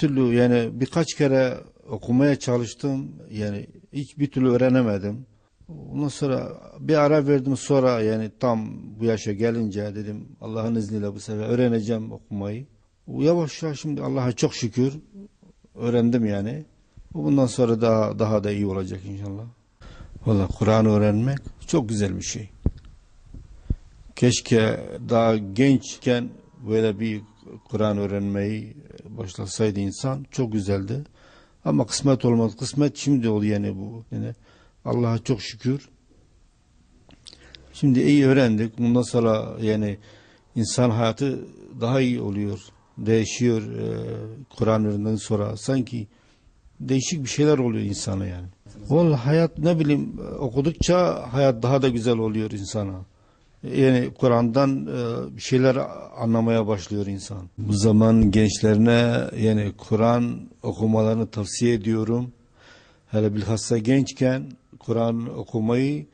türlü yani birkaç kere okumaya çalıştım. Yani hiç bir türlü öğrenemedim. Ondan sonra bir ara verdim sonra yani tam bu yaşa gelince dedim Allah'ın izniyle bu sefer öğreneceğim okumayı. Yavaş yavaş şimdi Allah'a çok şükür öğrendim yani. Bundan sonra daha daha da iyi olacak inşallah. Valla Kur'an öğrenmek çok güzel bir şey. Keşke daha gençken böyle bir Kur'an öğrenmeyi başlasaydı insan çok güzeldi. Ama kısmet olmaz. Kısmet şimdi oluyor yani bu. Yani Allah'a çok şükür. Şimdi iyi öğrendik. Bundan sonra yani insan hayatı daha iyi oluyor. Değişiyor. Ee, Kur'an sonra sanki değişik bir şeyler oluyor insana yani. Vallahi hayat ne bileyim okudukça hayat daha da güzel oluyor insana. Yani Kur'an'dan e, bir şeyler anlamaya başlıyor insan. Bu zaman gençlerine yani Kur'an okumalarını tavsiye ediyorum. Hele bilhassa gençken Kur'an okumayı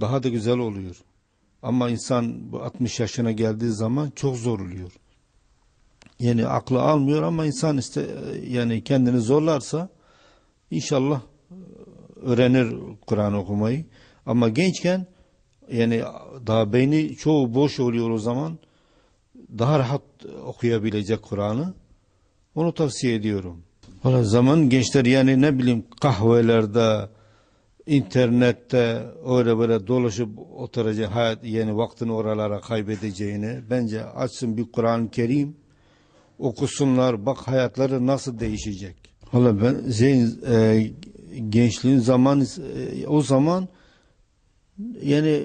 daha da güzel oluyor. Ama insan bu 60 yaşına geldiği zaman çok zor oluyor. Yani aklı almıyor ama insan işte yani kendini zorlarsa inşallah öğrenir Kur'an okumayı. Ama gençken yani daha beyni çoğu boş oluyor o zaman. Daha rahat okuyabilecek Kur'an'ı. Onu tavsiye ediyorum. Valla zaman gençler yani ne bileyim kahvelerde, internette öyle böyle dolaşıp oturacak hayat yani vaktini oralara kaybedeceğini bence açsın bir Kur'an-ı Kerim okusunlar bak hayatları nasıl değişecek. Valla ben şey, e, gençliğin zaman e, o zaman yani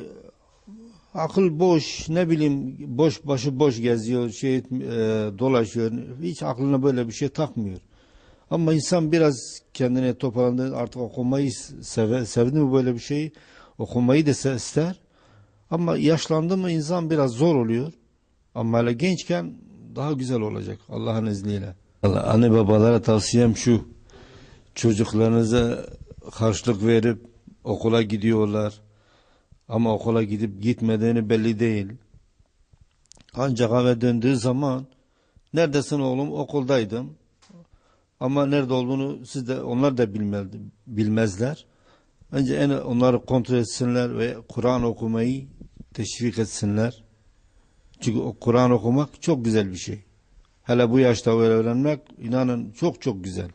akıl boş ne bileyim boş başı boş geziyor şey e, dolaşıyor hiç aklına böyle bir şey takmıyor. Ama insan biraz kendine toparlandı artık okumayı seve, sevdi mi böyle bir şeyi okumayı da ister. Ama yaşlandı mı insan biraz zor oluyor. Ama hele gençken daha güzel olacak Allah'ın izniyle. Allah, anne babalara tavsiyem şu. Çocuklarınıza harçlık verip okula gidiyorlar. Ama okula gidip gitmediğini belli değil. Ancak eve döndüğü zaman neredesin oğlum okuldaydım. Ama nerede olduğunu siz de onlar da bilmezdi, bilmezler. Önce en onları kontrol etsinler ve Kur'an okumayı teşvik etsinler. Çünkü o Kur'an okumak çok güzel bir şey. Hele bu yaşta öğrenmek inanın çok çok güzel.